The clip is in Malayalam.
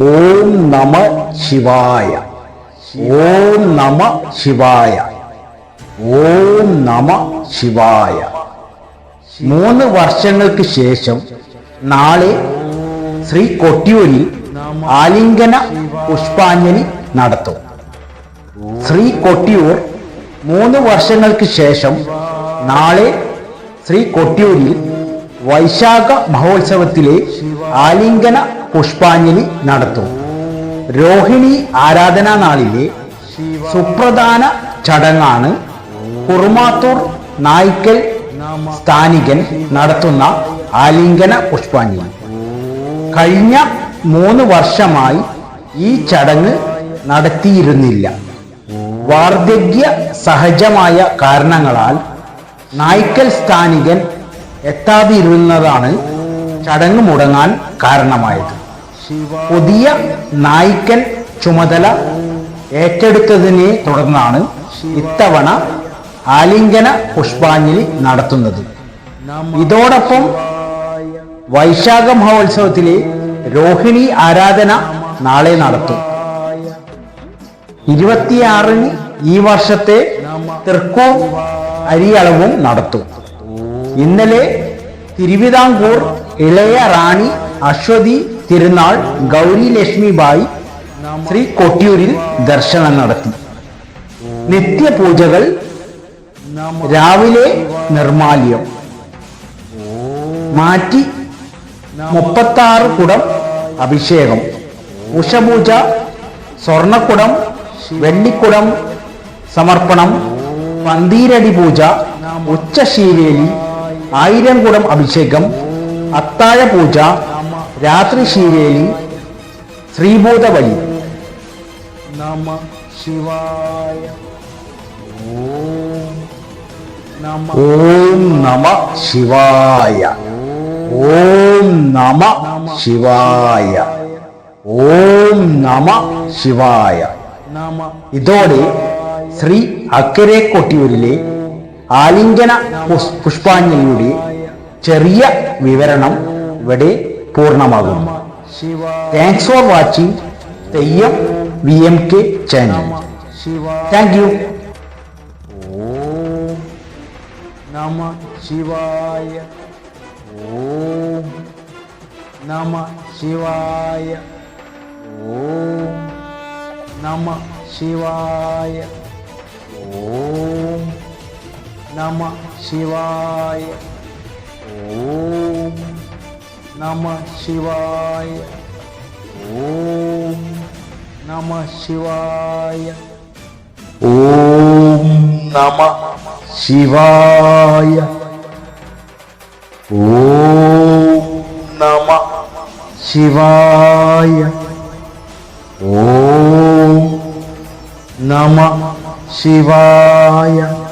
ഓം നമ ശിവായ. ഓം നമ ശിവായ. ഓം നമ ശിവായ. മൂന്ന് വർഷങ്ങൾക്ക് ശേഷം നാളെ ശ്രീ കൊട്ടിയൂരിൽ ആലിംഗന പുഷ്പാഞ്ജലി നടത്തും. ശ്രീ കൊട്ടിയൂർ മൂന്ന് വർഷങ്ങൾക്ക് ശേഷം നാളെ ശ്രീ കൊട്ടിയൂരിൽ വൈശാഖ മഹോത്സവത്തിലെ ആലിംഗന പുഷ്പാഞ്ജലി നടത്തും. രോഹിണി ആരാധനാ നാളിലെ സുപ്രധാന ചടങ്ങാണ് കുറുമാത്തൂർ നായ്ക്കൽ സ്ഥാനികൻ നടത്തുന്ന ആലിംഗന പുഷ്പാഞ്ജലി. കഴിഞ്ഞ മൂന്ന് വർഷമായി ഈ ചടങ്ങ് നടത്തിയിരുന്നില്ല. വാർദ്ധക്യ സഹജമായ കാരണങ്ങളാൽ നായ്ക്കൽ സ്ഥാനികൻ എത്താതിരുന്നതാണ് ചടങ്ങ് മുടങ്ങാൻ കാരണമായത്. പുതിയ നായ്ക്കൻ ചുമതല ഏറ്റെടുത്തതിനെ തുടർന്നാണ് ഇത്തവണ ആലിംഗന പുഷ്പാഞ്ജലി നടത്തുന്നത്. ഇതോടൊപ്പം വൈശാഖ മഹോത്സവത്തിലെ രോഹിണി ആരാധന നാളെ നടത്തും. ഇരുപത്തിയാറിന് ഈ വർഷത്തെ തൃക്കോ അരിയളവും നടത്തും. ഇന്നലെ തിരുവിതാംകൂർ ഇളയ റാണി അശ്വതി തിരുനാൾ ഗൗരി ലക്ഷ്മിബായി ശ്രീ കൊട്ടിയൂരിൽ ദർശനം നടത്തി. നിത്യപൂജകൾ രാവിലെ നിർമാല്യം. മാറ്റി മുപ്പത്താറ് കുടം അഭിഷേകം. ഉഷപൂജ സ്വർണക്കുടം വെള്ളിക്കുടം സമർപ്പണം പന്തീരടി പൂജ ഉച്ചശീവേലി ആയിരം കുടം അഭിഷേകം അത്താഴ പൂജ രാത്രി ശീവേലി ശ്രീഭൂതബലി നമ ശിവായ. ഓം നമ. ശിവായ. ഓം നമ ശിവായ. ഓം നമ ശിവായ. ഇതോടെ ശ്രീ അക്കരെ കൊട്ടിയൂരിലെ ആലിംഗന പുഷ്- പുഷ്പാഞ്ജലിയുടെ ചെറിയ വിവരണം ഇവിടെ പൂർണമാകുന്നു. Thanks for watching Theyyam V M K channel thank you ഓം നമ ശിവായ. ഓം നമ ശിവായ. ഓം നമ ശിവായ. ഓം Nama Shivaya. Om Nama Shivaya. Om Nama Shivaya. Om Nama Shivaya. Om Nama Shivaya. Om Nama Shivaya.